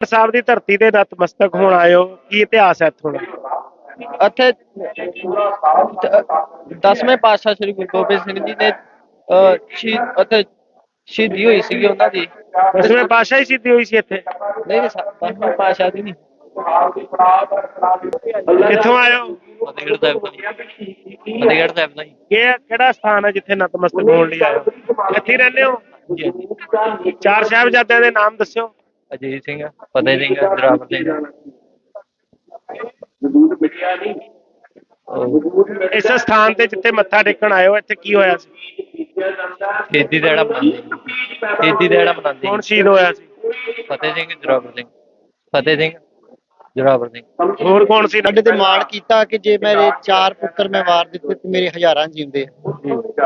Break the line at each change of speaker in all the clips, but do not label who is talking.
ਸਾਹਿਬ ਦੀ ਧਰਤੀ ਤੇ ਨਤਮਸਤਕ ਹੋਣ ਹੋ ਕੀ ਇਤਿਹਾਸ ਹੈ ਇੱਥੋਂ ਦਾ?
ਇੱਥੇ ਦਸਵੇਂ ਪਾਤਸ਼ਾਹ ਸ੍ਰੀ ਗੁਰੂ ਗੋਬਿੰਦ ਸਿੰਘ ਜੀ ਨੇ ਸ਼ਹੀਦ ਅਤੇ ਸ਼ਹੀਦੀ ਹੋਈ ਸੀਗੀ ਉਹਨਾਂ ਦੀ।
ਦਸਵੇਂ ਪਾਤਸ਼ਾਹ ਹੀ ਸਿੱਧੀ ਹੋਈ ਸੀ ਇੱਥੇ?
ਨਹੀਂ ਨਹੀਂ, ਦਸਵੇਂ ਪਾਤਸ਼ਾਹ ਦੀ ਨਹੀਂ।
ਕਿੱਥੋਂ ਹੋ?
ਫਤਿਹਗੜ੍ਹ ਸਾਹਿਬ ਤੋਂ ਫਤਿਹਗੜ੍ਹ ਸਾਹਿਬ ਤੋਂ
ਇਹ ਕਿਹੜਾ ਸਥਾਨ ਹੈ ਜਿੱਥੇ ਨਤਮਸਤਕ ਹੋਣ ਲਈ ਹੋ? ਇੱਥੇ ਹੀ ਰਹਿੰਦੇ ਹੋ? ਚਾਰ ਸਾਹਿਬਜ਼ਾਦਿਆਂ ਦੇ ਨਾਮ ਦੱਸਿਓ।
ਅਜੀਤ ਸਿੰਘ ਫਤਿਹ ਸਿੰਘ ਜਰਾਵਰ ਸਿੰਘ। ਉਹ
ਇਸ ਸਥਾਨ ਤੇ ਜਿੱਥੇ ਮੱਥਾ ਟੇਕਣ ਹੋ ਇੱਥੇ ਕੀ ਹੋਇਆ ਸੀ?
ਸ਼ਹੀਦੀ ਦਿਹਾੜਾ ਮਨਾਉਂਦੇ ਸ਼ਹੀਦੀ ਦਿਹਾੜਾ ਮਨਾਉਂਦੇ
ਕੌਣ ਸ਼ਹੀਦ ਹੋਇਆ ਸੀ?
ਫਤਿਹ ਸਿੰਘ ਜਰਾਵਰ ਸਿੰਘ। ਫਤਿਹ ਸਿੰਘ ਜਰਾਵਰ ਸਿੰਘ।
ਹੋਰ ਕੌਣ ਸੀ?
ਸਾਡੇ ਤੇ ਮਾਣ ਕੀਤਾ ਕਿ ਜੇ ਮੇਰੇ ਚਾਰ ਪੁੱਤਰ ਮੈਂ ਵਾਰ ਦਿੱਤੇ ਤੇ ਮੇਰੇ ਹਜ਼ਾਰਾਂ ਜਿਉਂਦੇ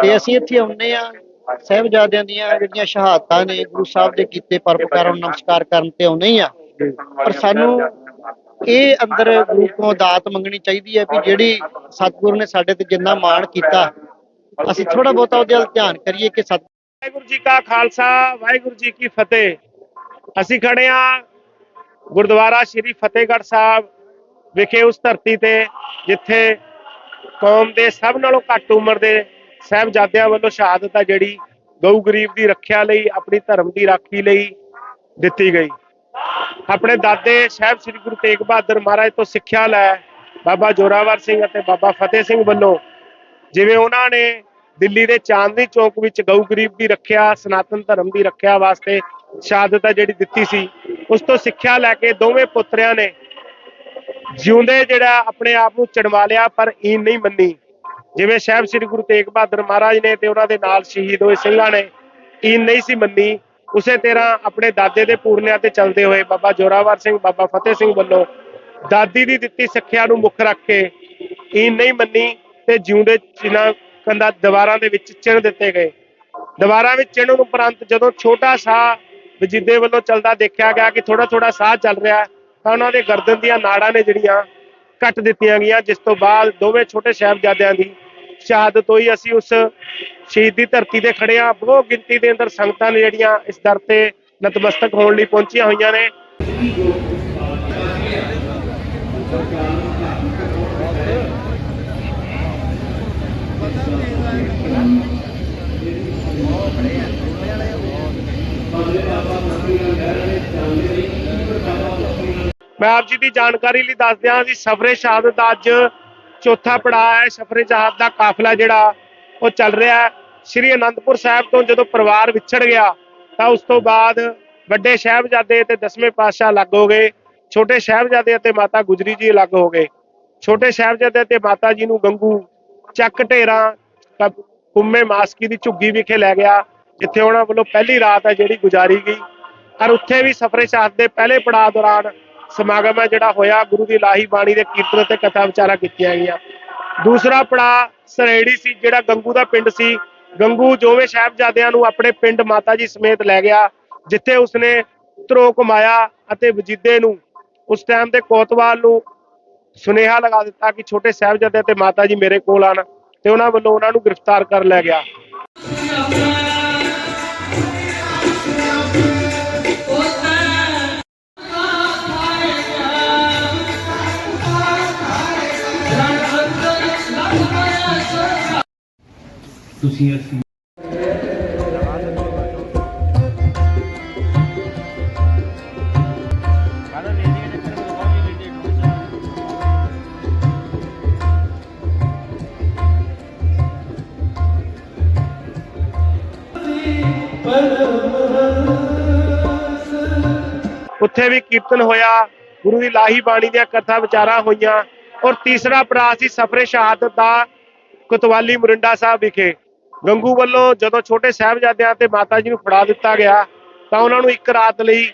ਤੇ ਅਸੀਂ ਇੱਥੇ ਆਉਂਦੇ ਆ। ਸਹਿਬਜ਼ਾਦਿਆਂ ਦੀਆਂ ਜਿਹੜੀਆਂ ਸ਼ਹਾਦਤਾਂ ਨੇ, ਗੁਰੂ ਸਾਹਿਬ ਦੇ ਕੀਤੇ ਪਰਪਕਾਰਾਂ ਨੂੰ ਨਮਸਕਾਰ ਕਰਨ ਤੇ ਆਉਂਦੇ ਹੀ ਆ। ਪਰ ਸਾਨੂੰ ਇਹ ਅੰਦਰ ਗੁਰੂ ਤੋਂ ਦਾਤ ਮੰਗਣੀ ਚਾਹੀਦੀ ਹੈ ਵੀ ਜਿਹੜੀ ਸਤਿਗੁਰੂ ਨੇ ਸਾਡੇ ਤੇ ਜਿੰਨਾ ਮਾਣ ਕੀਤਾ, ਅਸੀਂ ਥੋੜਾ ਬਹੁਤਾ ਉਹਦੇ ਵੱਲ ਧਿਆਨ ਕਰੀਏ ਕਿ ਸਤ
ਵਾਹਿਗੁਰੂ ਜੀ ਕਾ ਖਾਲਸਾ, ਵਾਹਿਗੁਰੂ ਜੀ ਕੀ ਫਤਿਹ। ਅਸੀਂ ਖੜੇ ਆ ਗੁਰਦੁਆਰਾ ਸ੍ਰੀ ਫਤਿਹਗੜ੍ਹ ਸਾਹਿਬ ਵਿਖੇ ਉਸ ਧਰਤੀ ਤੇ, ਜਿੱਥੇ ਕੌਮ ਦੇ ਸਭ ਨਾਲੋਂ ਘੱਟ ਉਮਰ ਦੇ ਸਹਿਬਜ਼ਾਦਿਆਂ ਵੱਲੋਂ ਸ਼ਹਾਦਤ ਆ ਜਿਹੜੀ ਗਊ ਗਰੀਬ ਦੀ ਰੱਖਿਆ ਲਈ, ਆਪਣੀ ਧਰਮ ਦੀ ਰਾਖੀ ਲਈ ਦਿੱਤੀ ਗਈ। ਆਪਣੇ ਦਾਦੇ ਸਾਹਿਬ ਸ੍ਰੀ ਗੁਰੂ ਤੇਗ ਬਹਾਦਰ ਮਹਾਰਾਜ ਤੋਂ ਸਿੱਖਿਆ ਲੈ ਬਾਬਾ ਜੋਰਾਵਰ ਸਿੰਘ ਅਤੇ ਬਾਬਾ ਫਤਿਹ ਸਿੰਘ ਵੱਲੋਂ ਜਿਵੇਂ ਉਹਨਾਂ ਨੇ ਦਿੱਲੀ ਦੇ ਚਾਂਦਨੀ ਚੌਕ ਵਿੱਚ ਗਊ ਗਰੀਬ ਦੀ ਰੱਖਿਆ, ਸਨਾਤਨ ਧਰਮ ਦੀ ਰੱਖਿਆ ਵਾਸਤੇ ਸ਼ਹਾਦਤ ਆ ਜਿਹੜੀ ਦਿੱਤੀ ਸੀ, ਉਸ ਤੋਂ ਸਿੱਖਿਆ ਲੈ ਕੇ ਦੋਵੇਂ ਪੁੱਤਰਿਆਂ ਨੇ ਜਿਉਂਦੇ ਜਿਹੜਾ ਆਪਣੇ ਆਪ ਨੂੰ ਚੜਵਾ ਲਿਆ, ਪਰ ਈਨ ਨਹੀਂ ਮੰਨੀ। ਜਿਵੇਂ ਸਾਹਿਬ ਸ੍ਰੀ ਗੁਰੂ ਤੇਗ ਬਹਾਦਰ ਮਹਾਰਾਜ ਨੇ ਤੇ ਉਹਨਾਂ ਦੇ ਨਾਲ ਸ਼ਹੀਦ ਹੋਏ ਸਿੰਘਾਂ ਨੇ ਈਨ ਨਹੀਂ ਸੀ ਮੰਨੀ। ਉਸੇ ਤਰ੍ਹਾਂ ਆਪਣੇ ਦਾਦੇ ਦੇ ਪੂਰਨਿਆਂ ਤੇ ਚੱਲਦੇ ਹੋਏ ਬਾਬਾ ਜੋਰਾਵਰ ਸਿੰਘ, ਬਾਬਾ ਫਤਿਹ ਸਿੰਘ ਵੱਲੋਂ ਦਾਦੀ ਦੀ ਦਿੱਤੀ ਸਿੱਖਿਆ ਨੂੰ ਮੁੱਖ ਰੱਖ ਕੇ ਈਨ ਨਹੀਂ ਮੰਨੀ ਤੇ ਜਿਉਂਦੇ ਚਿਨਾਂ ਕੰਦਾ ਦੀਵਾਰਾਂ ਦੇ ਵਿੱਚ ਚਿਣ ਦਿੱਤੇ ਗਏ। ਦੀਵਾਰਾਂ ਵਿੱਚ ਚਿਣਨ ਉਪਰੰਤ ਜਦੋਂ ਛੋਟਾ ਸਾਹ ਵਜੀਦੇ ਵੱਲੋਂ ਚੱਲਦਾ ਦੇਖਿਆ ਗਿਆ ਕਿ ਥੋੜਾ ਥੋੜਾ ਸਾਹ ਚੱਲ ਰਿਹਾ, ਤਾਂ ਉਹਨਾਂ ਦੇ ਗਰਦਨ ਦੀਆਂ ਨਾੜਾਂ ਨੇ ਜਿਹੜੀਆਂ ਕੱਟ ਦਿੱਤੀਆਂ ਗਈਆਂ, ਜਿਸ ਤੋਂ ਬਾਅਦ ਦੋਵੇਂ ਛੋਟੇ ਸਾਹਿਬਜ਼ਾਦਿਆਂ ਦੀ ਸ਼ਹਾਦਤ ਹੋਈ, ਅਸੀਂ ਉਸ ਸ਼ਹੀਦੀ ਧਰਤੀ ਤੇ ਖੜੇ ਹਾਂ। ਬਹੁਤ ਗਿਣਤੀ ਦੇ ਅੰਦਰ ਸੰਗਤਾਂ ਨੇ ਜਿਹੜੀਆਂ ਇਸ ਦਰ ਤੇ ਨਤਮਸਤਕ ਹੋਣ ਲਈ ਪਹੁੰਚੀਆਂ ਹੋਈਆਂ ਨੇ। ਮੈਂ ਆਪ ਜੀ ਦੀ ਜਾਣਕਾਰੀ ਲਈ ਦੱਸ ਦਿਆਂ ਜੀ ਸਫਰੇ ਸ਼ਹਾਦਤ ਦਾ ਅੱਜ ਚੌਥਾ ਪੜਾਅ ਹੈ ਸਫਰੇ ਸ਼ਹਾਦਤ ਦਾ ਕਾਫਲਾ ਜਿਹੜਾ ਉਹ ਚੱਲ ਰਿਹਾ ਹੈ। ਸ੍ਰੀ ਅਨੰਦਪੁਰ ਸਾਹਿਬ ਤੋਂ ਜਦੋਂ ਪਰਿਵਾਰ ਵਿਛੜ ਗਿਆ, ਤਾਂ ਉਸ ਤੋਂ ਬਾਅਦ ਵੱਡੇ ਸਾਹਿਬਜ਼ਾਦੇ ਤੇ ਦਸਵੇਂ ਪਾਤਸ਼ਾਹ ਅਲੱਗ ਹੋ ਗਏ। ਛੋਟੇ ਸਾਹਿਬਜ਼ਾਦੇ ਅਤੇ ਮਾਤਾ ਗੁਜਰੀ ਜੀ ਅਲੱਗ ਹੋ ਗਏ। ਛੋਟੇ ਸਾਹਿਬਜ਼ਾਦੇ ਤੇ ਮਾਤਾ ਜੀ ਨੂੰ ਗੰਗੂ ਚੱਕ ਢੇਰਾਂ ਕ- ਕੁੰਮੇ ਮਾਸਕੀ ਦੀ ਝੁੱਗੀ ਵਿਖੇ ਲੈ ਗਿਆ, ਜਿੱਥੇ ਉਹਨਾਂ ਵੱਲੋਂ ਪਹਿਲੀ ਰਾਤ ਹੈ ਜਿਹੜੀ ਗੁਜ਼ਾਰੀ ਗਈ। ਔਰ ਉੱਥੇ ਵੀ ਸਫਰੇ ਸ਼ਹਾਦਤ ਦੇ ਪਹਿਲੇ ਪੜਾਅ ਦੌਰਾਨ ਸਮਾਗਮ ਹੈ ਜਿਹੜਾ ਹੋਇਆ, ਗੁਰੂ ਦੀ ਲਾਹੀ ਬਾਣੀ ਦੇ ਕੀਰਤਨ ਤੇ ਕਥਾ ਵਿਚਾਰਾ ਕੀਤੀਆਂ ਗਈਆਂ। ਦੂਸਰਾ ਪੜਾਅ ਸਰੇੜੀ ਸੀ, ਜਿਹੜਾ ਗੰਗੂ ਦਾ ਪਿੰਡ ਸੀ। ਗੰਗੂ ਜੋਵੇਂ ਸਾਹਿਬਜ਼ਾਦਿਆਂ ਨੂੰ ਆਪਣੇ ਪਿੰਡ ਮਾਤਾ ਜੀ ਸਮੇਤ ਲੈ ਗਿਆ, ਜਿੱਥੇ ਉਸਨੇ ਧਰੋ ਕਮਾਇਆ ਅਤੇ ਵਜੀਦੇ ਨੂੰ ਉਸ ਟਾਈਮ ਦੇ ਕੋਤਵਾਲ ਨੂੰ ਸੁਨੇਹਾ ਲਗਾ ਦਿੱਤਾ ਕਿ ਛੋਟੇ ਸਾਹਿਬਜ਼ਾਦੇ ਤੇ ਮਾਤਾ ਜੀ ਮੇਰੇ ਕੋਲ ਆਣ ਤੇ ਉਹਨਾਂ ਵੱਲੋਂ ਉਹਨਾਂ ਨੂੰ ਗ੍ਰਿਫਤਾਰ ਕਰ ਲਿਆ ਗਿਆ।
ਤੁਸੀਂ ਅਸੀਂ
ਉੱਥੇ ਵੀ ਕੀਰਤਨ ਹੋਇਆ, ਗੁਰੂ ਦੀ ਲਾਹੀ ਬਾਣੀ ਦੀਆਂ ਕਥਾ ਵਿਚਾਰਾਂ ਹੋਈਆਂ ਔਰ ਤੀਸਰਾ ਪੜਾਅ ਸੀ ਸਫਰੇ ਸ਼ਹਾਦਤ ਦਾ ਕੁਤਵਾਲੀ ਮੁਰਿੰਡਾ ਸਾਹਿਬ ਵਿਖੇ। ਗੰਗੂ ਵੱਲੋਂ ਜਦੋਂ ਛੋਟੇ ਸਾਹਿਬਜ਼ਾਦਿਆਂ ਤੇ ਮਾਤਾ ਜੀ ਨੂੰ ਫੜਾ ਦਿੱਤਾ ਗਿਆ, ਤਾਂ ਉਹਨਾਂ ਨੂੰ ਇੱਕ ਰਾਤ ਲਈ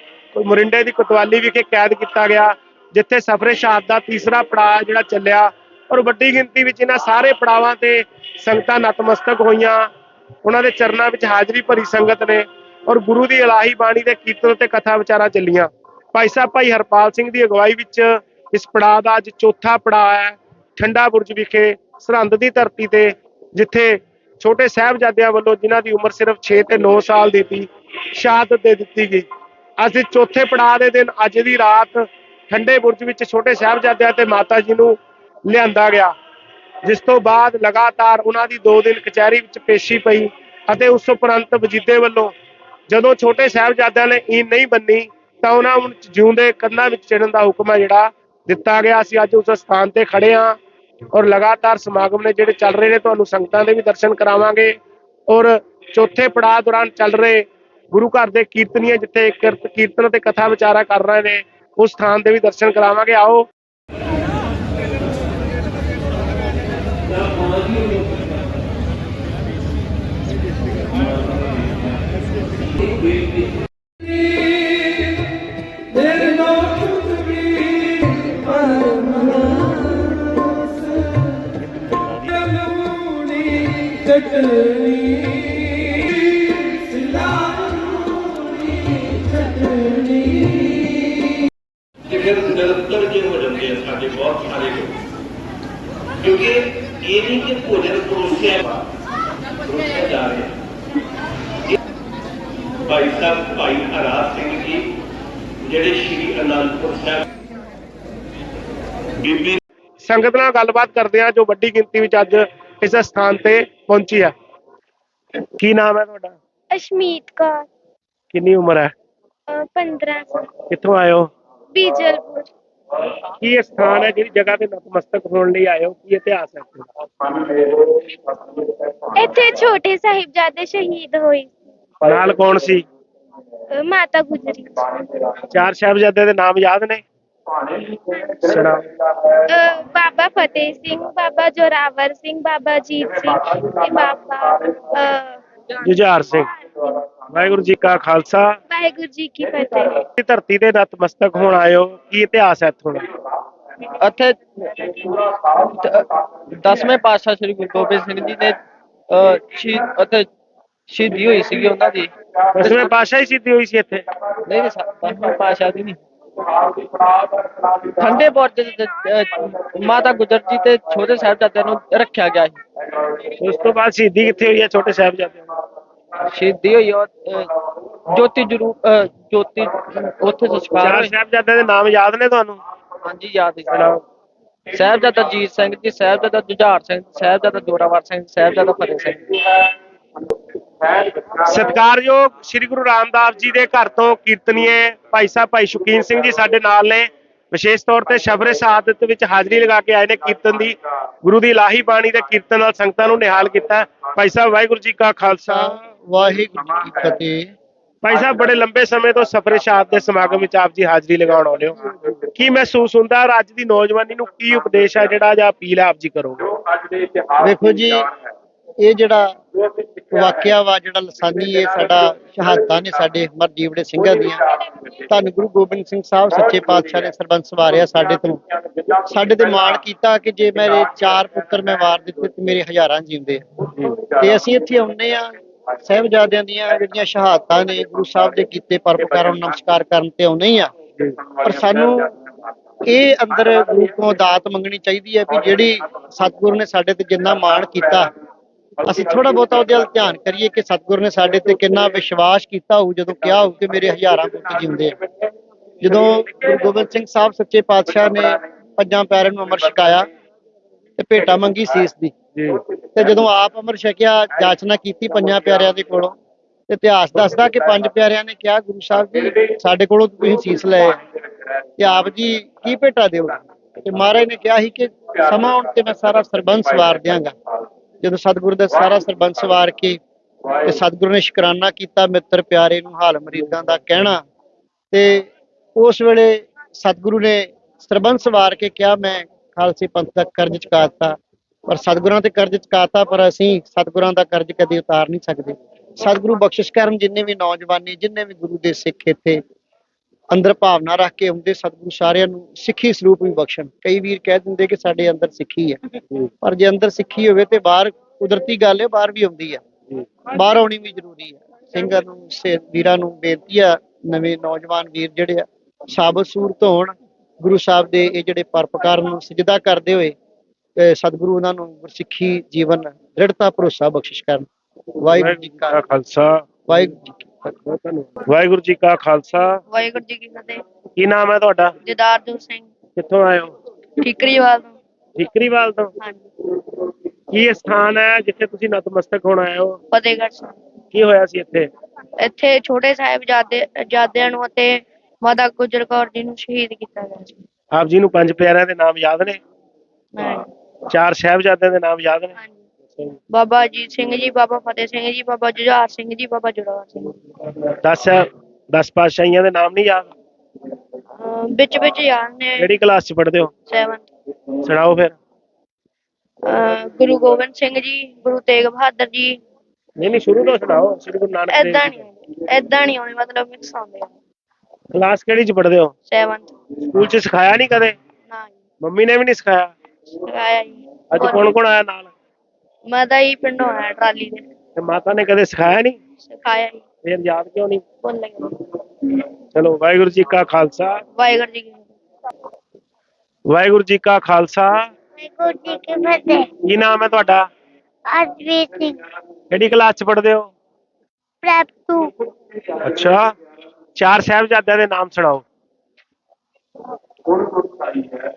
ਮੋਰਿੰਡੇ ਦੀ ਕੁਤਵਾਲੀ ਵਿਖੇ ਕੈਦ ਕੀਤਾ ਗਿਆ, ਜਿੱਥੇ ਸਫਰੇ ਸ਼ਹਾਦਤ ਦਾ ਤੀਸਰਾ ਪੜਾਅ ਜਿਹੜਾ ਚੱਲਿਆ ਔਰ ਵੱਡੀ ਗਿਣਤੀ ਵਿੱਚ ਇਹਨਾਂ ਸਾਰੇ ਪੜਾਵਾਂ ਤੇ ਸੰਗਤਾਂ ਨਤਮਸਤਕ ਹੋਈਆਂ। ਉਹਨਾਂ ਦੇ ਚਰਨਾਂ ਵਿੱਚ ਹਾਜ਼ਰੀ ਭਰੀ ਸੰਗਤ ਨੇ ਔਰ ਗੁਰੂ ਦੀ ਇਲਾਹੀ ਬਾਣੀ ਦੇ ਕੀਰਤਨ ਤੇ ਕਥਾ ਵਿਚਾਰਾਂ ਚੱਲੀਆਂ। ਭਾਈ ਸਾਹਿਬ, ਭਾਈ ਹਰਪਾਲ ਸਿੰਘ ਦੀ ਅਗਵਾਈ ਵਿੱਚ ਇਸ ਪੜਾਅ ਦਾ ਅੱਜ ਚੌਥਾ ਪੜਾਅ ਹੈ ਠੰਡਾ ਬੁਰਜ ਵਿਖੇ ਸਰਹੰਦ ਦੀ ਧਰਤੀ ਤੇ, ਜਿੱਥੇ ਛੋਟੇ ਸਾਹਿਬਜ਼ਾਦਿਆਂ ਵੱਲੋਂ ਜਿਨ੍ਹਾਂ ਦੀ ਉਮਰ ਸਿਰਫ 6 ਤੇ 9 ਸਾਲ ਦੀ ਸੀ, ਸ਼ਹਾਦਤ ਦੇ ਦਿੱਤੀ ਗਈ। ਅਸੀਂ ਚੌਥੇ ਪੜਾਅ ਦੇ ਦਿਨ ਅੱਜ ਦੀ ਰਾਤ ਠੰਡੇ ਬੁਰਜ ਵਿੱਚ ਛੋਟੇ ਸਾਹਿਬਜ਼ਾਦਿਆਂ ਤੇ ਮਾਤਾ ਜੀ ਨੂੰ ਲਿਆਂਦਾ ਗਿਆ, ਜਿਸ ਤੋਂ ਬਾਅਦ ਲਗਾਤਾਰ ਉਹਨਾਂ ਦੀ 2 ਦਿਨ ਕਚਹਿਰੀ ਵਿੱਚ ਪੇਸ਼ੀ ਪਈ ਅਤੇ ਉਸ ਉਪਰੰਤ ਵਜੀਦੇ ਵੱਲੋਂ ਜਦੋਂ ਛੋਟੇ ਸਾਹਿਬਜ਼ਾਦਿਆਂ ਨੇ ਈਨ ਨਹੀਂ ਬੰਨੀ ਤਾਂ ਉਹਨਾਂ ਨੂੰ ਜਿਉਂਦੇ ਕੰਧਾਂ ਵਿੱਚ ਚੜਨ ਦਾ ਹੁਕਮ ਹੈ ਜਿਹੜਾ ਦਿੱਤਾ ਗਿਆ ਅਸੀਂ ਅੱਜ ਉਸ ਸਥਾਨ ਤੇ ਖੜੇ ਹਾਂ। ਔਰ ਲਗਾਤਾਰ ਸਮਾਗਮ ਨੇ ਜਿਹੜੇ ਚੱਲ ਰਹੇ ਨੇ, ਤੁਹਾਨੂੰ ਸੰਗਤਾਂ ਦੇ ਵੀ ਦਰਸ਼ਨ ਕਰਾਵਾਂਗੇ। ਔਰ ਚੌਥੇ ਪੜਾਅ ਦੌਰਾਨ ਚੱਲ ਰਹੇ ਗੁਰੂ ਘਰ ਦੇ ਕੀਰਤਨੀਏ, ਜਿੱਥੇ ਕਿਰਤ ਕੀਰਤਨ ਤੇ ਕਥਾ ਵਿਚਾਰਾ ਕਰ ਰਹੇ ਨੇ, ਉਸ ਸਥਾਨ ਦੇ ਵੀ ਦਰਸ਼ਨ ਕਰਾਵਾਂਗੇ। ਆਓ।
ਤੇ ਫਿਰ ਨਿਰੰਤਰ ਜੇ ਹੋ ਜਾਂਦੇ ਆ ਸਾਡੇ ਬਹੁਤ ਸਾਰੇ ਲੋਕ। ਕਿਉਂਕਿ ਇਹ ਨਹੀਂ ਕਿ ਭੋਜਨ ਪਰੋਸਿਆ ਪਰੋਸਿਆ ਜਾ ਰਿਹਾ। ਇਹ ਭਾਈ ਸਾਹਿਬ, ਭਾਈ ਹਰਾ ਜਿਹੜੇ ਸ਼੍ਰੀ ਅਨੰਦਪੁਰ ਸਾਹਿਬ ਬੀਬੀ
ਸੰਗਤ ਨਾਲ ਗੱਲਬਾਤ ਕਰਦੇ ਆ ਜੋ ਵੱਡੀ ਗਿਣਤੀ ਵਿੱਚ ਅੱਜ ਇਸ ਸਥਾਨ ਤੇ ਪਹੁੰਚੀ ਹੈ ਕੀ ਨਾਮ ਹੈ ਤੁਹਾਡਾ?
ਅਸ਼ਮੀਤ ਕੌਰ।
ਕਿੰਨੀ ਉਮਰ ਹੈ?
ਅਹ 15 ਸਾਲ
ਕਿੱਥੋਂ ਆਏ ਹੋ?
ਬੀਜਲਪੁਰ।
ਕੀ ਇਹ ਸਥਾਨ ਹੈ ਜਿਹੜੀ ਜਗ੍ਹਾ ਤੇ ਨਤਮਸਤਕ ਹੋਣ ਲਈ ਆਏ ਹੋ? ਕੀ ਇਤਿਹਾਸ ਹੈ ਇੱਥੇ?
ਇੱਥੇ ਛੋਟੇ ਸਾਹਿਬਜ਼ਾਦੇ ਸ਼ਹੀਦ ਹੋਏ
ਨਾਲ ਕੌਣ ਸੀ?
ਅਹ ਮਾਤਾ ਗੁਜਰੀ।
ਚਾਰ ਸਾਹਿਬਜ਼ਾਦਿਆਂ ਦੇ ਨਾਮ ਯਾਦ ਨੇ?
ਬਾਬਾ ਫਤਿਹ ਸਿੰਘ ਬਾਬਾ ਜੋਰਾਵਰ ਸਿੰਘ ਬਾਬਾ ਜੀਤ ਸਿੰਘ ਤੇ ਬਾਬਾ
ਜੁਝਾਰ ਸਿੰਘ। ਵਾਹਿਗੁਰੂ ਜੀ ਕਾ ਖਾਲਸਾ।
ਵਾਹਿਗੁਰੂ ਜੀ ਕੀ ਫਤਿਹ।
ਇਸ ਧਰਤੀ ਤੇ ਨਤਮਸਤਕ ਹੋਣ ਹੋ। ਕੀ ਇਤਿਹਾਸ ਹੈ ਇੱਥੋਂ ਦਾ?
ਇੱਥੇ 10ਵੇਂ ਪਾਤਸ਼ਾਹ ਸ੍ਰੀ ਗੁਰੂ ਗੋਬਿੰਦ ਸਿੰਘ ਜੀ ਨੇ ਅਹ, ਸ਼ਹੀਦ ਸ਼ਹੀਦੀ ਹੋਈ ਸੀਗੀ ਉਹਨਾਂ ਦੀ।
ਦਸਵੇਂ ਪਾਤਸ਼ਾਹੀ ਸਿੱਧੀ ਹੋਈ ਸੀ ਇੱਥੇ?
ਨਹੀਂ ਨਹੀਂ 10ਵੇਂ ਪਾਤਸ਼ਾਹ ਦੀ ਨਹੀਂ। ਠੰਡੇ ਬੁਰਜ ਮਾਤਾ ਗੁਜਰ ਜੀ ਤੇ ਛੋਟੇ ਸਾਹਿਬਜ਼ਾਦਿਆਂ ਨੂੰ ਰੱਖਿਆ ਗਿਆ ਸੀ।
ਉਸ ਤੋਂ ਬਾਅਦ ਸ਼ਹੀਦੀ ਕਿੱਥੇ ਹੋਈ ਹੈ ਛੋਟੇ ਸਾਹਿਬਜ਼ਾਦਿਆਂ ਦੀ?
ਸ਼ਹੀਦੀ ਹੋਈ ਜੋਤੀ ਜਰੂ ਅਹ, ਜੋਤੀ ਉੱਥੇ ਸੰਸਕਾਰ ਹੋਏ
ਸਾਹਿਬਜ਼ਾਦਿਆਂ ਦੇ ਨਾਮ ਯਾਦ ਨੇ ਤੁਹਾਨੂੰ?
ਹਾਂਜੀ ਯਾਦ ਹੈ
ਸੁਣਾਓ
ਸਾਹਿਬਜ਼ਾਦਾ ਜੀਤ ਸਿੰਘ ਜੀ ਸਾਹਿਬਜ਼ਾਦਾ ਜੁਝਾਰ ਸਿੰਘ ਸਾਹਿਬਜ਼ਾਦਾ ਜੋਰਾਵਰ ਸਿੰਘ ਸਾਹਿਬਜ਼ਾਦਾ ਫਤਿਹ ਸਿੰਘ
ਸਤਿਕਾਰਯੋਗ ਸ੍ਰੀ ਗੁਰੂ ਰਾਮਦਾਸ ਜੀ ਦੇ ਘਰ ਤੋਂ ਕੀਰਤਨੀਏ ਭਾਈ ਸਾਹਿਬ ਭਾਈ ਸ਼ੁਕੀਨ ਸਿੰਘ ਜੀ ਸਾਡੇ ਨਾਲ ਨੇ। ਵਿਸ਼ੇਸ਼ ਤੌਰ ਤੇ ਸ਼ਬਰੇ ਸ਼ਹਾਦਤ ਵਿੱਚ ਹਾਜ਼ਰੀ ਲਗਾ ਕੇ ਆਏ ਨੇ ਕੀਰਤਨ ਦੀ। ਗੁਰੂ ਦੀ ਲਾਹੀ ਬਾਣੀ ਦੇ ਕੀਰਤਨ ਨਾਲ ਸੰਗਤਾਂ ਨੂੰ ਨਿਹਾਲ ਕੀਤਾ। ਭਾਈ ਸਾਹਿਬ ਵਾਹਿਗੁਰੂ ਜੀ ਕਾ ਖਾਲਸਾ।
ਵਾਹਿਗੁਰੂ ਜੀ ਕੀ ਫਤਿਹ।
ਭਾਈ ਸਾਹਿਬ ਬੜੇ ਲੰਬੇ ਸਮੇਂ ਤੋਂ ਸਫਰੇ ਸ਼ਹਾਦਤ ਦੇ ਸਮਾਗਮ ਵਿੱਚ ਆਪ ਜੀ ਹਾਜ਼ਰੀ ਲਗਾਉਣ ਆਉਂਦੇ ਹੋ। ਕੀ ਮਹਿਸੂਸ ਹੁੰਦਾ ਔਰ ਅੱਜ ਦੀ ਨੌਜਵਾਨੀ ਨੂੰ ਕੀ ਉਪਦੇਸ਼ ਹੈ ਜਿਹੜਾ ਜਾਂ ਅਪੀਲ ਹੈ ਆਪ ਜੀ ਕਰੋਗੇ?
ਵੇਖੋ ਜੀ ਇਹ ਜਿਹੜਾ ਵਾਕਿਆ ਵਾ ਜਿਹੜਾ ਲਸਾਨੀ ਇਹ ਸਾਡਾ ਸ਼ਹਾਦਤਾਂ ਨੇ ਸਾਡੇ ਮਰ ਸਿੰਘਾਂ ਦੀਆਂ। ਧੰਨ ਗੁਰੂ ਗੋਬਿੰਦ ਸਿੰਘ ਸਾਹਿਬ, ਸੱਚੇ ਪਾਤਸ਼ਾਹ ਨੇ ਸਰਬੰਸ ਵਾਰਿਆ ਸਾਡੇ ਤੋਂ। ਸਾਡੇ ਤੇ ਮਾਣ ਕੀਤਾ ਕਿ ਜੇ ਮੇਰੇ ਚਾਰ ਪੁੱਤਰ ਮੈਂ ਵਾਰ ਦਿੱਤੇ ਤੇ ਮੇਰੇ ਹਜ਼ਾਰਾਂ ਜਿਉਂਦੇ। ਤੇ ਅਸੀਂ ਇੱਥੇ ਆਉਂਦੇ ਆ ਸਾਹਿਬਜ਼ਾਦਿਆਂ ਦੀਆਂ ਜਿਹੜੀਆਂ ਸ਼ਹਾਦਤਾਂ ਨੇ, ਗੁਰੂ ਸਾਹਿਬ ਦੇ ਕੀਤੇ ਪਰਪਕਾਰਾਂ ਨੂੰ ਨਮਸਕਾਰ ਕਰਨ ਤੇ ਆਉਂਦੇ ਹੀ ਆ ਪਰ ਸਾਨੂੰ ਇਹ ਅੰਦਰ ਗੁਰੂ ਤੋਂ ਦਾਤ ਮੰਗਣੀ ਚਾਹੀਦੀ ਹੈ ਵੀ ਜਿਹੜੀ ਸਤਿਗੁਰੂ ਨੇ ਸਾਡੇ ਤੇ ਜਿੰਨਾ ਮਾਣ ਕੀਤਾ ਅਸੀਂ ਥੋੜਾ ਬਹੁਤਾ ਉਹਦੇ ਵੱਲ ਧਿਆਨ ਕਰੀਏ ਕਿ ਸਤਿਗੁਰੂ ਨੇ ਸਾਡੇ ਤੇ ਕਿੰਨਾ ਵਿਸ਼ਵਾਸ ਕੀਤਾ ਹੋਊ ਜਦੋਂ ਕਿਹਾ ਹੋਊ ਕਿ ਮੇਰੇ ਹਜ਼ਾਰਾਂ ਪੁੱਤ ਜਿਉਂਦੇ ਆ। ਜਦੋਂ ਗੁਰੂ ਗੋਬਿੰਦ ਸਿੰਘ ਸਾਹਿਬ ਸੱਚੇ ਪਾਤਸ਼ਾਹ ਨੇ ਪੰਜਾਂ ਪਿਆਰਿਆਂ ਨੂੰ ਅੰਮ੍ਰਿਤ ਛਕਾਇਆ ਤੇ ਭੇਟਾ ਮੰਗੀ ਸੀਸ ਦੀ। ਤੇ ਜਦੋਂ ਆਪ ਅੰਮ੍ਰਿਤ ਛਕਿਆ ਜਾਚਨਾ ਕੀਤੀ ਪੰਜਾਂ ਪਿਆਰਿਆਂ ਦੇ ਕੋਲੋਂ ਇਤਿਹਾਸ ਦੱਸਦਾ ਕਿ ਪੰਜ ਪਿਆਰਿਆਂ ਨੇ ਕਿਹਾ ਗੁਰੂ ਸਾਹਿਬ ਜੀ ਸਾਡੇ ਕੋਲੋਂ ਤੁਸੀਂ ਸੀਸ ਲਏ ਤੇ ਆਪ ਜੀ ਕੀ ਭੇਟਾ ਦਿਓਗੇ ਤੇ ਮਹਾਰਾਜ ਨੇ ਕਿਹਾ ਸੀ ਕਿ ਸਮਾਂ ਆਉਣ ਤੇ ਮੈਂ ਸਾਰਾ ਸਰਬੰਸ ਵਾਰ ਦਿਆਂਗਾ। ਜਦੋਂ ਸਤਿਗੁਰੂ ਦਾ ਸਾਰਾ ਸਰਬੰਸ ਵਾਰ ਕੇ ਤੇ ਸਤਿਗੁਰੂ ਨੇ ਸ਼ੁਕਰਾਨਾ ਕੀਤਾ, ਮਿੱਤਰ ਪਿਆਰੇ ਨੂੰ ਹਾਲ ਮਰੀਦਾਂ ਦਾ ਕਹਿਣਾ, ਤੇ ਉਸ ਵੇਲੇ ਸਤਿਗੁਰੂ ਨੇ ਸਰਬੰਸ ਵਾਰ ਕੇ ਕਿਹਾ, ਮੈਂ ਖਾਲਸੇ ਪੰਥ ਦਾ ਕਰਜ਼ ਚੁਕਾਤਾ, ਪਰ ਸਤਿਗੁਰਾਂ ਤੇ ਕਰਜ਼ ਚੁਕਾਤਾ, ਪਰ ਅਸੀਂ ਸਤਿਗੁਰਾਂ ਦਾ ਕਰਜ਼ ਕਦੇ ਉਤਾਰ ਨਹੀਂ ਸਕਦੇ। ਸਤਿਗੁਰੂ ਬਖਸ਼ਿਸ਼ ਕਰਨ ਜਿੰਨੇ ਵੀ ਨੌਜਵਾਨੀ ਜਿੰਨੇ ਵੀ ਗੁਰੂ ਦੇ ਸਿੱਖ ਇੱਥੇ ਅੰਦਰ ਭਾਵਨਾ ਰੱਖ ਕੇ ਆਉਂਦੇ ਸਤਿਗੁਰੂ ਸਾਰਿਆਂ ਨੂੰ ਸਿੱਖੀ ਸਰੂਪ ਵੀ ਬਖਸ਼ਣ। ਕਈ ਵੀਰ ਕਹਿ ਦਿੰਦੇ ਕਿ ਸਾਡੇ ਅੰਦਰ ਸਿੱਖੀ ਹੈ। ਪਰ ਜੇ ਅੰਦਰ ਸਿੱਖੀ ਹੋਵੇ ਤੇ ਬਾਹਰ ਕੁਦਰਤੀ ਗੱਲ ਹੈ ਬਾਹਰ ਵੀ ਆਉਂਦੀ ਹੈ। ਬਾਹਰ ਆਉਣੀ ਵੀ ਜ਼ਰੂਰੀ ਹੈ। ਸਿੰਘਾਂ ਨੂੰ ਸੇ ਵੀਰਾਂ ਨੂੰ ਬੇਨਤੀ ਆ ਨਵੇਂ ਨੌਜਵਾਨ ਵੀਰ ਜਿਹੜੇ ਆ ਸਾਬਤ ਸੂਰਤ ਹੋਣ ਗੁਰੂ ਸਾਹਿਬ ਦੇ ਇਹ ਜਿਹੜੇ ਪਰਪਕਾਰ ਨੂੰ ਸਜਦਾ ਕਰਦੇ ਹੋਏ ਸਤਿਗੁਰੂ ਉਹਨਾਂ ਨੂੰ ਗੁਰਸਿੱਖੀ ਜੀਵਨ ਦ੍ਰਿੜਤਾ ਭਰੋਸਾ ਬਖਸ਼ਿਸ਼ ਕਰਨ। ਵਾਹਿਗੁਰੂ ਜੀ ਕਾ
ਖਾਲਸਾ।
ਵਾਹਿਗੁਰੂ ਜੀ
ਵਾਹਿਗੁਰੂ ਜੀ ਕਾ ਖਾਲਸਾ।
ਵਾਹਿਗੁਰੂ ਜੀ ਕੀ ਫਤਿਹ।
ਕੀ ਨਾਮ ਹੈ ਤੁਹਾਡਾ?
ਜਦਾਰਜੋਤ ਸਿੰਘ।
ਕਿੱਥੋਂ ਆਏ ਹੋ?
ਠੀਕਰੀਵਾਲ ਤੋਂ।
ਠੀਕਰੀਵਾਲ ਤੋਂ?
ਹਾਂਜੀ।
ਕੀ ਇਹ ਸਥਾਨ ਹੈ ਜਿੱਥੇ ਤੁਸੀਂ ਨਤਮਸਤਕ ਹੋਣ ਆਏ ਹੋ?
ਫਤਿਹਗੜ੍ਹ ਸਾਹਿਬ।
ਕੀ ਹੋਇਆ ਸੀ ਇੱਥੇ?
ਇੱਥੇ ਛੋਟੇ ਸਾਹਿਬਜ਼ਾਦੇ ਜਾਦਿਆਂ ਨੂੰ ਅਤੇ ਮਾਤਾ ਗੁਜਰ ਕੌਰ ਜੀ ਨੂੰ ਸ਼ਹੀਦ ਕੀਤਾ ਗਿਆ ਸੀ।
ਆਪ ਜੀ ਨੂੰ ਪੰਜ ਪਿਆਰਿਆਂ ਦੇ ਨਾਮ ਯਾਦ ਨੇ? ਚਾਰ ਸਾਹਿਬਜ਼ਾਦਿਆਂ ਦੇ ਨਾਮ ਯਾਦ ਨੇ?
ਹਾਂਜੀ। ਬਾਬਾ ਅਜੀਤ ਸਿੰਘ ਜੀ ਬਾਬਾ ਫਤਿਹ ਸਿੰਘ ਜੀ ਬਾਬਾ ਜੁਝਾਰ ਸਿੰਘ ਜੀ ਬਾਬਾ ਜੋਰਾਵਰ ਸਿੰਘ ਜੀ।
ਦਸ ਦਸ ਪਾਤਸ਼ਾਹੀਆਂ ਦੇ ਨਾਮ ਨਹੀਂ ਯਾਦ?
ਅਮ ਵਿੱਚ ਵਿੱਚ ਯਾਦ ਨੇ।
ਕਿਹੜੀ ਕਲਾਸ ਚ ਪੜ੍ਹਦੇ ਹੋ?
7
ਸੁਣਾਓ ਫਿਰ।
ਗੁਰੂ ਗੋਬਿੰਦ ਸਿੰਘ ਜੀ ਗੁਰੂ ਤੇਗ ਬਹਾਦਰ ਜੀ।
ਨਹੀਂ ਨਹੀਂ ਸ਼ੁਰੂ ਤੋਂ ਸੁਣਾਓ। ਸ੍ਰੀ ਗੁਰੂ ਨਾਨਕ ਦੇਵ ਜੀ
ਨਹੀਂ ਏਦਾਂ ਨਹੀਂ ਆਉਂਦੇ ਮਤਲਬ ਮਿਕਸ ਆਉਂਦੇ ਆ।
ਕਲਾਸ ਕਿਹੜੀ ਚ ਪੜ੍ਹਦੇ ਹੋ?
7
ਸਕੂਲ ਚ ਸਿਖਾਇਆ ਨਹੀਂ ਕਦੇ?
ਨਾ ਜੀ।
ਮੰਮੀ ਨੇ ਵੀ ਨਹੀਂ ਸਿਖਾਇਆ?
ਸਿਖਾਇਆ ਜੀ।
ਅੱਜ ਕੌਣ ਕੌਣ ਆਇਆ ਨਾਲ?
ਮੈਂ ਤਾਂ ਹੀ ਪਿੰਡੋਂ ਆਇਆ ਟਰਾਲੀ ਦੇ
ਤੇ ਮਾਤਾ ਨੇ ਕਦੇ ਸਿਖਾਇਆ ਨਹੀਂ?
ਸਿਖਾਇਆ ਜੀ
ਫਿਰ ਯਾਦ ਕਿਉਂ ਨਹੀਂ?
ਭੁੱਲ ਗਏ
ਚਲੋ ਵਾਹਿਗੁਰੂ ਜੀ ਕਾ ਖਾਲਸਾ।
ਵਾਹਿਗੁਰੂ ਜੀ ਕੀ ਫਤਿਹ।
ਵਾਹਿਗੁਰੂ ਜੀ ਕਾ ਖਾਲਸਾ।
ਵਾਹਿਗੁਰੂ ਜੀ ਕੀ ਫਤਿਹ।
ਕੀ ਨਾਮ ਹੈ ਤੁਹਾਡਾ?
ਅਜੀਤ ਸਿੰਘ।
ਕਿਹੜੀ ਕਲਾਸ ਚ ਪੜ੍ਹਦੇ ਹੋ?
Prep two.
ਅੱਛਾ। ਚਾਰ ਸਾਹਿਬਜ਼ਾਦਿਆਂ ਦੇ ਨਾਮ ਸੁਣਾਓ।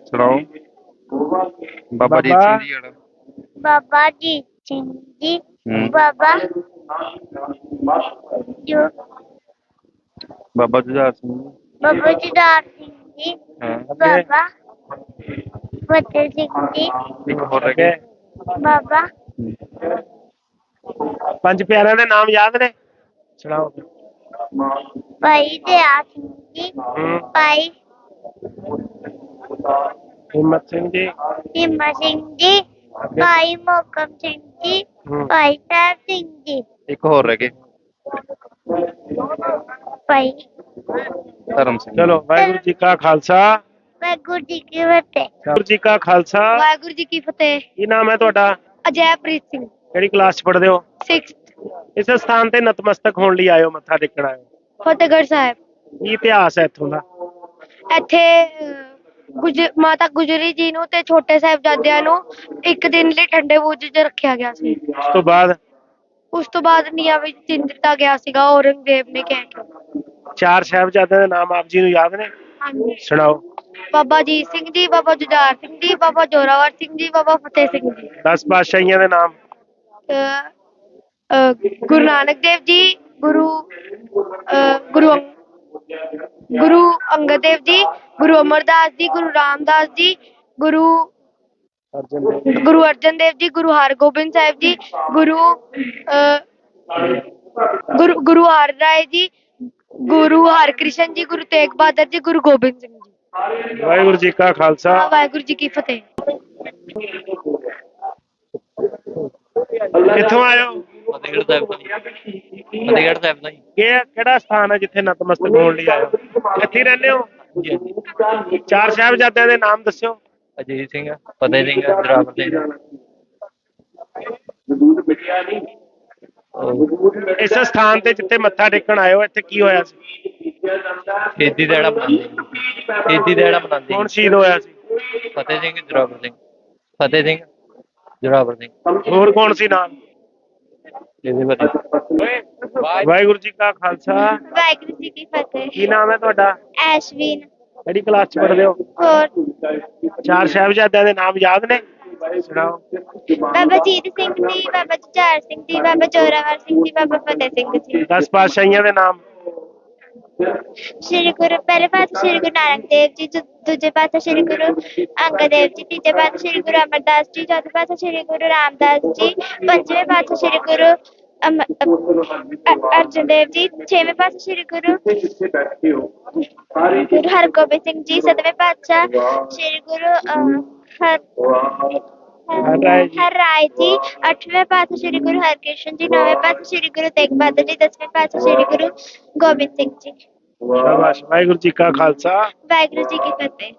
ਸੁਣਾਓ। ਬਾਬਾ ਜੀ ਸਿੰਘ ਜੀ ਵਾਲਾ
ਬਾਬਾ ਜੀ ਸਿੰਘ ਜੀ
ਹੂੰ।
ਬਾਬਾ ਜੋ।
ਬਾਬਾ ਜੁਝਾਰ ਸਿੰਘ ਜੀ।
ਬਾਬਾ ਜੁਝਾਰ ਸਿੰਘ ਜੀ
ਹਾਂ
ਬਾਬਾ ਫਤਿਹ ਸਿੰਘ ਜੀ।
ਇੱਕ ਹੋਰ ਰਹਿ ਗਿਆ
ਬਾਬਾ
ਪੰਜ ਪਿਆਰਿਆਂ ਦੇ ਨਾਮ ਯਾਦ ਨੇ? ਸੁਣਾਓ।
ਭਾਈ ਦਇਆ ਸਿੰਘ ਜੀ
ਹੂੰ।
ਭਾਈ
ਹਿੰਮਤ ਸਿੰਘ ਜੀ।
ਹਿੰਮਾ ਸਿੰਘ ਜੀ ਭਾਈ ਮੋਕਮ ਸਿੰਘ ਜੀ
ਹੂੰ।
ਭਾਈ ਸਾਹਿਬ ਸਿੰਘ ਜੀ।
ਇੱਕ ਹੋਰ ਰਹਿ ਗਏ।
ਭਾਈ।
ਧਰਮ ਸਿੰਘ।
ਚਲੋ ਵਾਹਿਗੁਰੂ ਜੀ ਕਾ ਖਾਲਸਾ।
ਵਾਹਿਗੁਰੂ ਜੀ ਕੀ ਫਤਿਹ।
ਵਾਹਿਗੁਰੂ ਜੀ ਕਾ ਖਾਲਸਾ।
ਵਾਹਿਗੁਰੂ ਜੀ ਕੀ ਫਤਿਹ।
ਕੀ ਨਾਮ ਹੈ ਤੁਹਾਡਾ?
ਅਜੈਪ੍ਰੀਤ ਸਿੰਘ।
ਕਿਹੜੀ ਕਲਾਸ ਚ ਪੜ੍ਹਦੇ ਹੋ?
6th
ਇਸ ਸਥਾਨ ਤੇ ਨਤਮਸਤਕ ਹੋਣ ਲਈ ਆਇਓ ਮੱਥਾ ਟੇਕਣ ਆਇਓ।
ਫਤਿਹਗੜ੍ਹ ਸਾਹਿਬ।
ਕੀ ਇਤਿਹਾਸ ਹੈ ਇੱਥੋਂ ਦਾ?
ਇੱਥੇ ਅਹ, ਗੁਜ ਮਾਤਾ ਗੁਜਰੀ ਜੀ ਨੂੰ ਤੇ ਛੋਟੇ ਸਾਹਿਬਜ਼ਾਦਿਆਂ ਨੂੰ ਇੱਕ ਦਿਨ ਲਈ ਠੰਡੇ ਬੁਰਜ 'ਚ ਰੱਖਿਆ ਗਿਆ ਸੀ।
ਉਸ ਤੋਂ ਬਾਅਦ?
ਉਸ ਤੋਂ ਬਾਅਦ ਨੀਹਾਂ ਵਿੱਚ ਚਿਣ ਦਿੱਤਾ ਗਿਆ ਸੀਗਾ ਔਰੰਗਜ਼ੇਬ ਨੇ ਕਹਿ ਕੇ।
ਚਾਰ ਸਾਹਿਬਜ਼ਾਦਿਆਂ ਦੇ ਨਾਮ ਆਪ ਜੀ ਨੂੰ ਯਾਦ ਨੇ?
ਹਾਂਜੀ।
ਸੁਣਾਓ।
ਬਾਬਾ ਅਜੀਤ ਸਿੰਘ ਜੀ ਬਾਬਾ ਜੁਝਾਰ ਸਿੰਘ ਜੀ ਬਾਬਾ ਜੋਰਾਵਰ ਸਿੰਘ ਜੀ ਬਾਬਾ ਫਤਿਹ ਸਿੰਘ ਜੀ।
ਦਸ ਪਾਤਸ਼ਾਹੀਆਂ ਦੇ ਨਾਮ?
ਅਹ, ਅਹ, ਗੁਰੂ ਨਾਨਕ ਦੇਵ ਜੀ ਗੁਰੂ ਅਹ, ਗੁਰੂ ਅੰਗ- ਗੁਰੂ ਅੰਗਦ ਦੇਵ ਜੀ ਗੁਰੂ ਅਮਰਦਾਸ ਜੀ ਗੁਰੂ ਰਾਮਦਾਸ ਜੀ ਗੁਰੂ
ਅਰਜਨ ਦੇਵ ਜੀ।
ਗੁਰੂ ਅਰਜਨ ਦੇਵ ਜੀ ਗੁਰੂ ਹਰਗੋਬਿੰਦ ਸਾਹਿਬ ਜੀ ਗੁਰੂ ਅਹ, ਗੁਰੂ ਗੁਰੂ ਹਰ ਰਾਏ ਜੀ ਗੁਰੂ ਹਰਕ੍ਰਿਸ਼ਨ ਜੀ ਗੁਰੂ ਤੇਗ ਬਹਾਦਰ ਜੀ ਗੁਰੂ ਗੋਬਿੰਦ ਸਿੰਘ ਜੀ
ਵਾਹਿਗੁਰੂ ਜੀ ਕਾ ਖਾਲਸਾ
ਵਾਹਿਗੁਰੂ ਜੀ ਕੀ ਫਤਿਹ
ਕਿੱਥੋਂ ਆਇਓ
ਫਤਿਹਗੜ੍ਹ ਸਾਹਿਬ ਤੋਂ। ਫਤਿਹਗੜ੍ਹ ਸਾਹਿਬ ਤੋਂ ਜੀ।
ਕਿ ਕਿਹੜਾ ਸਥਾਨ ਹੈ ਜਿੱਥੇ ਨਤਮਸਤਕ ਹੋਣ ਲਈ ਆਇਓ ਇੱਥੇ ਹੀ ਰਹਿੰਦੇ ਹੋ ਚਾਰ ਸਾਹਿਬਜ਼ਾਦਿਆਂ ਦੇ ਨਾਮ ਦੱਸਿਓ।
ਅਜੀਤ ਸਿੰਘ ਫਤਿਹ ਸਿੰਘ ਜਰਾਵਰ ਸਿੰਘ। ਉਹ
ਇਸ ਸਥਾਨ ਤੇ ਜਿੱਥੇ ਮੱਥਾ ਟੇਕਣ ਆਇਓ ਇੱਥੇ ਕੀ ਹੋਇਆ ਸੀ?
ਸ਼ਹੀਦੀ ਦਿਹਾੜਾ ਮਨਾਉਂਦੇ। ਸ਼ਹੀਦੀ ਦਿਹਾੜਾ ਮਨਾਉਂਦੇ
ਕੌਣ। ਸ਼ਹੀਦ ਹੋਇਆ ਸੀ?
ਫਤਿਹ ਸਿੰਘ ਜਰਾਵਰ ਸਿੰਘ। ਫਤਿਹ ਸਿੰਘ ਜਰਾਵਰ ਸਿੰਘ।
ਹੋਰ ਕੌਣ ਸੀ ਨਾਲ?
ਇਹਦੇ ਬਾਰੇ
ਵਾਹਿਗੁਰੂ ਜੀ ਕਾ ਖਾਲਸਾ।
ਵਾਹਿਗੁਰੂ ਜੀ ਕੀ ਫਤਿਹ।
ਕੀ ਨਾਮ ਹੈ ਤੁਹਾਡਾ?
ਐਸ਼ਵੀਨ।
ਕਿਹੜੀ ਕਲਾਸ ਚ ਪੜ੍ਹਦੇ ਹੋ?
ਹੋਰ।
ਚਾਰ ਸਾਹਿਬਜ਼ਾਦਿਆਂ ਦੇ ਨਾਮ ਯਾਦ ਨੇ? ਸੁਣਾਓ।
ਬਾਬਾ ਜੀਤ ਸਿੰਘ ਜੀ ਬਾਬਾ ਜੁਝਾਰ ਸਿੰਘ ਜੀ ਬਾਬਾ ਜੋਰਾਵਰ ਸਿੰਘ ਜੀ ਬਾਬਾ ਫਤਿਹ ਸਿੰਘ ਜੀ।
ਦਸ ਪਾਤਸ਼ਾਹੀਆਂ ਦੇ ਨਾਮ।
ਸ਼੍ਰੀ ਗੁਰੂ ਪਹਿਲੇ ਪਾਤਸ਼ਾਹ ਸ਼੍ਰੀ ਗੁਰੂ ਨਾਨਕ ਦੇਵ ਜੀ ਦੂ- ਦੂਜੇ ਪਾਤਸ਼ਾਹ ਸ਼੍ਰੀ ਗੁਰੂ ਅੰਗਦ ਦੇਵ ਜੀ ਤੀਜੇ ਪਾਤਸ਼ਾਹ ਸ਼੍ਰੀ ਗੁਰੂ ਅਮਰਦਾਸ ਜੀ ਚੌਥੇ ਪਾਤਸ਼ਾਹ ਸ਼੍ਰੀ ਗੁਰੂ ਰਾਮਦਾਸ ਜੀ ਪੰਜਵੇਂ ਪਾਤਸ਼ਾਹ ਸ਼੍ਰੀ ਗੁਰੂ ਅਮ- ਅ- ਅਰਜਨ ਦੇਵ ਜੀ ਛੇਵੇਂ ਪਾਤਸ਼ਾਹ ਸ਼੍ਰੀ ਗੁਰੂ ਗੁਰੂ ਹਰਗੋਬਿੰਦ ਸਿੰਘ ਜੀ ਸਤਵੇਂ ਪਾਤਸ਼ਾਹ ਸ਼੍ਰੀ ਗੁਰੂ ਅਹ, ਹਰ
ਹਰ
ਹਰ ਰਾਏ ਜੀ ਅੱਠਵੇਂ ਪਾਤਸ਼ਾਹ ਸ਼੍ਰੀ ਗੁਰੂ ਹਰਕ੍ਰਿਸ਼ਨ ਜੀ ਨੌਵੇਂ ਪਾਤਸ਼ਾਹ ਸ਼੍ਰੀ ਗੁਰੂ ਤੇਗ ਬਹਾਦਰ ਜੀ ਦਸਵੇਂ ਪਾਤਸ਼ਾਹ ਸ਼੍ਰੀ ਗੁਰੂ ਗੋਬਿੰਦ ਸਿੰਘ ਜੀ।
ਸ਼ਾਬਾਸ਼। ਵਾਹਿਗੁਰੂ ਜੀ ਕਾ ਖਾਲਸਾ।
ਵਾਹਿਗੁਰੂ ਜੀ ਕੀ ਫਤਿਹ।